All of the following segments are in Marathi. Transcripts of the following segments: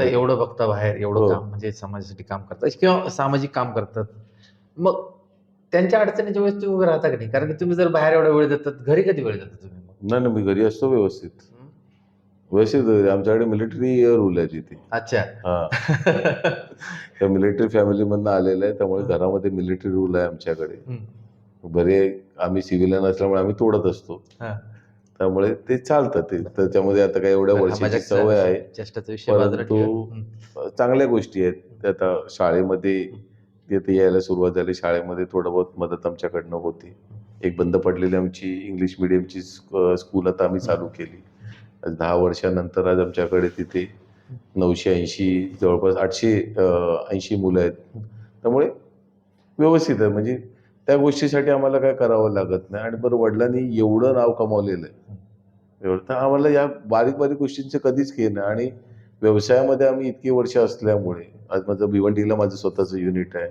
आता एवढं बघता बाहेर एवढं हो. काम म्हणजे समाजासाठी काम करतात किंवा सामाजिक काम करतात. मग त्यांच्या अडचणीच्या वेळेस तुम्ही उभे राहता का नाही? कारण की तुम्ही जर बाहेर एवढा वेळ देतात घरी कधी वेळ देता तुम्ही नाही ना मी घरी असतो व्यवस्थित. व्यवस्थित. आमच्याकडे मिलिटरी रूल आहे तिथे. अच्छा. हा. त्या मिलिटरी फॅमिली मधनं आलेलं आहे त्यामुळे घरामध्ये मिलिटरी रूल आहे आमच्याकडे. बरे आम्ही सिव्हिलियन असल्यामुळे आम्ही तोडत असतो. त्यामुळे ते चालतं. ते त्याच्यामध्ये आता काय एवढ्या वर्षाची सवय आहे. परंतु. चांगल्या गोष्टी आहेत. ते आता शाळेमध्ये तिथे यायला सुरुवात झाली. शाळेमध्ये थोडं बहुत मदत आमच्याकडनं होती. एक बंद पडलेली आमची इंग्लिश मिडियमची स्कूल आता आम्ही चालू केली. आज दहा वर्षानंतर आज आमच्याकडे तिथे नऊशे ऐंशी जवळपास आठशे ऐंशी मुलं आहेत. त्यामुळे व्यवस्थित आहे. म्हणजे त्या गोष्टीसाठी आम्हाला काय करावं लागत नाही. आणि बरं वडिलांनी एवढं नाव कमावलेलं आहे. एवढं तर आम्हाला या बारीक बारीक गोष्टींचं कधीच केलं नाही. आणि व्यवसायामध्ये आम्ही इतकी वर्ष असल्यामुळे आज माझं भिवंडीला माझं स्वतःचं युनिट आहे.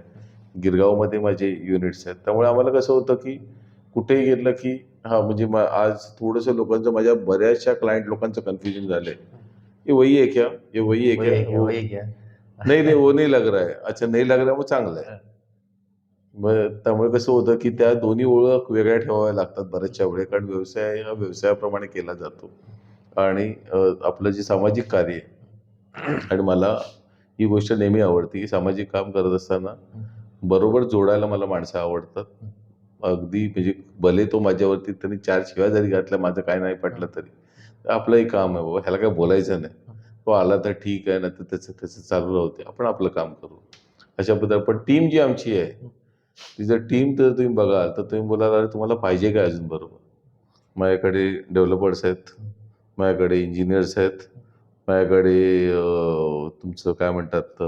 गिरगावमध्ये माझे युनिट्स आहेत. त्यामुळे आम्हाला कसं होतं की कुठेही गेलं की हा म्हणजे मा- आज थोडंसं लोकांचं माझ्या बऱ्याचशा क्लायंट लोकांचं कन्फ्युजन झालंय. ये वही है क्या? ये वही है वही क्या? वही घ्या. नाही नाही वो नाही लग रहा है अच्छा नाही लग रहा है, मग चांगलं आहे. मग त्यामुळे कसं होतं की त्या दोन्ही ओळख वेगळ्या ठेवाव्या लागतात बऱ्याचशा वेळे कारण व्यवसाय हा व्यवसायाप्रमाणे केला जातो. आणि आपलं जे सामाजिक कार्य आहे. आणि मला ही गोष्ट नेहमी आवडते. की सामाजिक काम करत असताना बरोबर जोडायला मला माणसं आवडतात. अगदी म्हणजे भले तो माझ्यावरती त्यांनी चार शिव्या जरी घातल्या माझं काय नाही पटलं तरी. आपलंही काम आहे बाबा. ह्याला काय बोलायचं नाही. तो आला तर ठीक आहे ना तर त्याचं त्याचं चालू राहते आपण आपलं काम करू. अशा पद्धती पण टीम जी आमची आहे ती जर टीम तर तुम्ही बघाल तर तुम्ही बोलाल अरे तुम्हाला पाहिजे काय अजून बरोबर? माझ्याकडे डेव्हलपर्स आहेत माझ्याकडे इंजिनियर्स आहेत माझ्याकडे तुमचं काय म्हणतात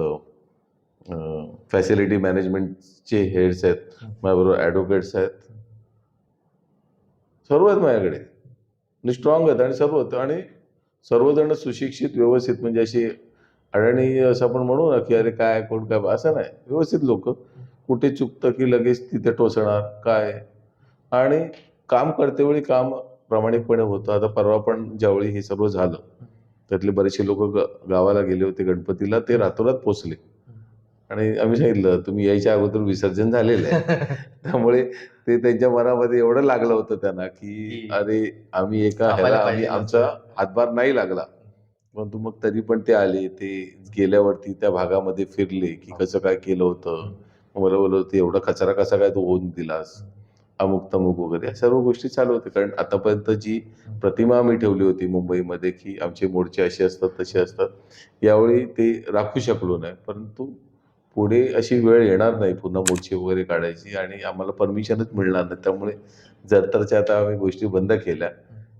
फॅसिलिटी मॅनेजमेंटचे हेड्स आहेत माझ्याबरोबर ॲडव्होकेट्स आहेत. सर्व आहेत माझ्याकडे. म्हणजे आणि स्ट्रॉंग आहेत आणि सर्व आहेत आणि सर्वजण सुशिक्षित व्यवस्थित म्हणजे अशी अडाणी असं आपण म्हणू ना की अरे काय कोण काय असं नाही. व्यवस्थित लोक. कुठे चुकतं की लगेच तिथे टोचणार काय? आणि काम करतेवेळी काम प्रामाणिकपणे होतं. आता परवा पण ज्यावेळी हे सर्व झालं त्यातले बरेचसे लोक गावाला गेले होते गणपतीला ते रातोरात पोचले. आणि आम्ही सांगितलं तुम्ही यायच्या अगोदर विसर्जन झालेलं आहे. त्यामुळे ते त्यांच्या मनामध्ये एवढं लागलं होतं त्यांना की अरे आम्ही एका ह्याला आम्ही आमचा हातभार नाही लागला. परंतु मग तरी पण ते आले ते गेल्यावरती त्या भागामध्ये फिरले की कसं काय केलं होतं? मला बोलत होतं एवढा कचरा कसा काय तू होऊन दिलास? अमुक तमुक वगैरे या सर्व गोष्टी चालू होत्या. कारण आतापर्यंत जी प्रतिमा आम्ही ठेवली होती मुंबईमध्ये की आमचे मोर्चे असे असतात तसे असतात यावेळी ते राखू शकलो नाही. परंतु पुढे अशी वेळ येणार नाही पुन्हा मोर्चे वगैरे काढायची आणि आम्हाला परमिशनच मिळणार नाही. त्यामुळे जरतरच्या आता आम्ही गोष्टी बंद केल्या.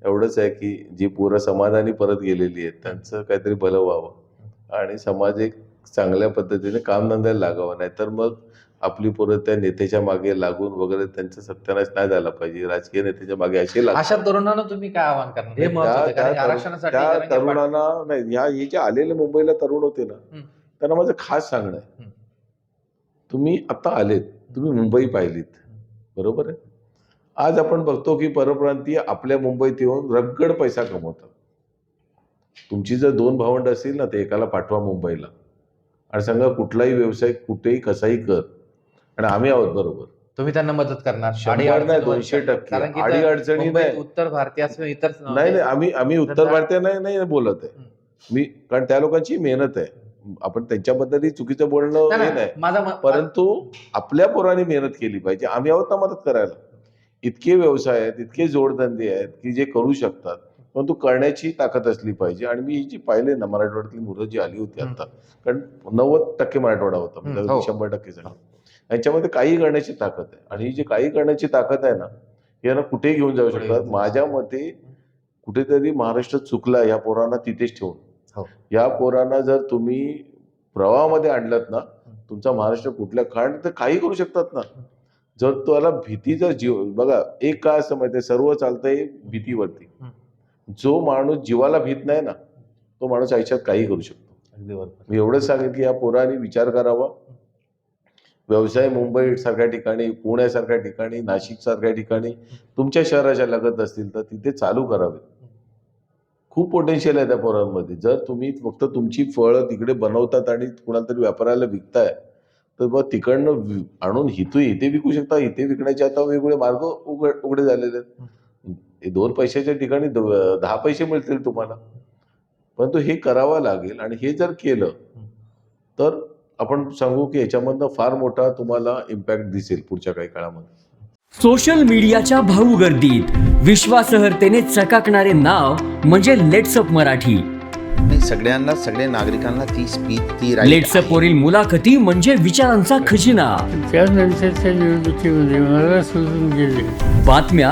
एवढंच आहे की जी पोरं समाधानी परत गेलेली आहेत त्यांचं काहीतरी भलं व्हावं. आणि समाज एक चांगल्या पद्धतीने कामधंद्याला लागावं. नाहीतर मग आपली पोरं त्या नेत्याच्या मागे लागून वगैरे त्यांचा सत्यानाश नाही झाला पाहिजे. राजकीय नेत्याच्या मागे असे लागतात. अशा तरुणांना तुम्ही काय आवाहन करणार? हे त्या- महत्वाचं आहे, कारण त्या- की आरक्षणासाठी त्या कारण की पाठ- तरुणांना नाही ह्या हे जे आलेले मुंबईला तरुण होते ना. त्यांना माझं खास सांगणं आहे. तुम्ही आता आलेत तुम्ही मुंबई पाहिलीत. बरोबर आहे? आज आपण बघतो की परप्रांतीय आपल्या मुंबईत येऊन रगड पैसा कमवतात. तुमची जर दोन भावंड असतील ना ते एकाला पाठवा मुंबईला. आणि सांगा कुठलाही व्यवसाय कुठेही कसाही कर. आणि आम्ही आहोत बरोबर. तुम्ही त्यांना मदत करणार. नाही, दोनशे टक्के. अडी-अडचणी मुंबईत नाही. उत्तर भारतीय असो इतर नाही नाही आम्ही आम्ही उत्तर त्या- भारतीय नाही नाही बोलत आहे. मी कारण त्या लोकांची मेहनत आहे. आपण त्यांच्याबद्दलही चुकीचं बोलणं नाही, परंतु आपल्या पोरांनी मेहनत केली पाहिजे. आम्ही आहोत ना मदत करायला. इतके व्यवसाय आहेत इतके जोडधंदे आहेत की जे करू शकतात. परंतु करण्याची ताकद असली पाहिजे. आणि मी ही जी पाहिले ना मराठवाड्यातली मुलं जी आली होती हं. आता कारण नव्वद टक्के मराठवाडा होता हं, म्हणजे हो. शंभर टक्के झालं यांच्यामध्ये काही करण्याची ताकद आहे. आणि ही जी काही करण्याची ताकद आहे ना हे ना कुठेही घेऊन जाऊ शकतात माझ्या मते कुठेतरी महाराष्ट्र चुकला या पोरांना तिथेच ठेवून. हो. या पोरांना जर तुम्ही प्रवाहामध्ये आणलात ना तुमचा महाराष्ट्र कुठल्या कारण तर काही करू शकतात ना. जर तुम्हाला भीती जर जीव बघा एक काय असं माहितीये सर्व चालतंय भीतीवरती. हं. जो माणूस जीवाला भीत नाही ना तो माणूस आयुष्यात काही करू शकतो. अगदी बरोबर. मी एवढंच सांगेन की या पोरांनी विचार करावा. व्यवसाय मुंबई सारख्या ठिकाणी पुण्यासारख्या ठिकाणी नाशिक सारख्या ठिकाणी तुमच्या शहराच्या लगत असतील तर तिथे चालू करावे. खूप पोटेन्शियल आहे त्या पोरांमध्ये. जर तुम्ही फक्त तुमची फळं तिकडे बनवतात आणि कुणाला तरी व्यापाऱ्याला विकताय तर मग तिकडनं आणून इथे इथे विकू शकता इथे विकण्याचे आता वेगवेगळे मार्ग उघड उघडे झालेले आहेत. दोन पैशाच्या ठिकाणी दहा पैसे मिळतील तुम्हाला. परंतु हे करावं लागेल आणि हे जर केलं तर आपण सांगू की याच्यामधनं फार मोठा तुम्हाला इम्पॅक्ट दिसेल पुढच्या काही काळामध्ये. सोशल मीडियाच्या भाऊ गर्दीत विश्वासार्हतेने चकाकणारे नाव म्हणजे लेट्सअप मराठी. नाही सगळ्यांना सगळ्या नागरिकांना ती स्पीच ती right लेट्सअप. वरील मुलाखती म्हणजे विचारांचा खजिना. त्यानंतरच्या निवडणुकीमध्ये मला सोडून गेले. बातम्या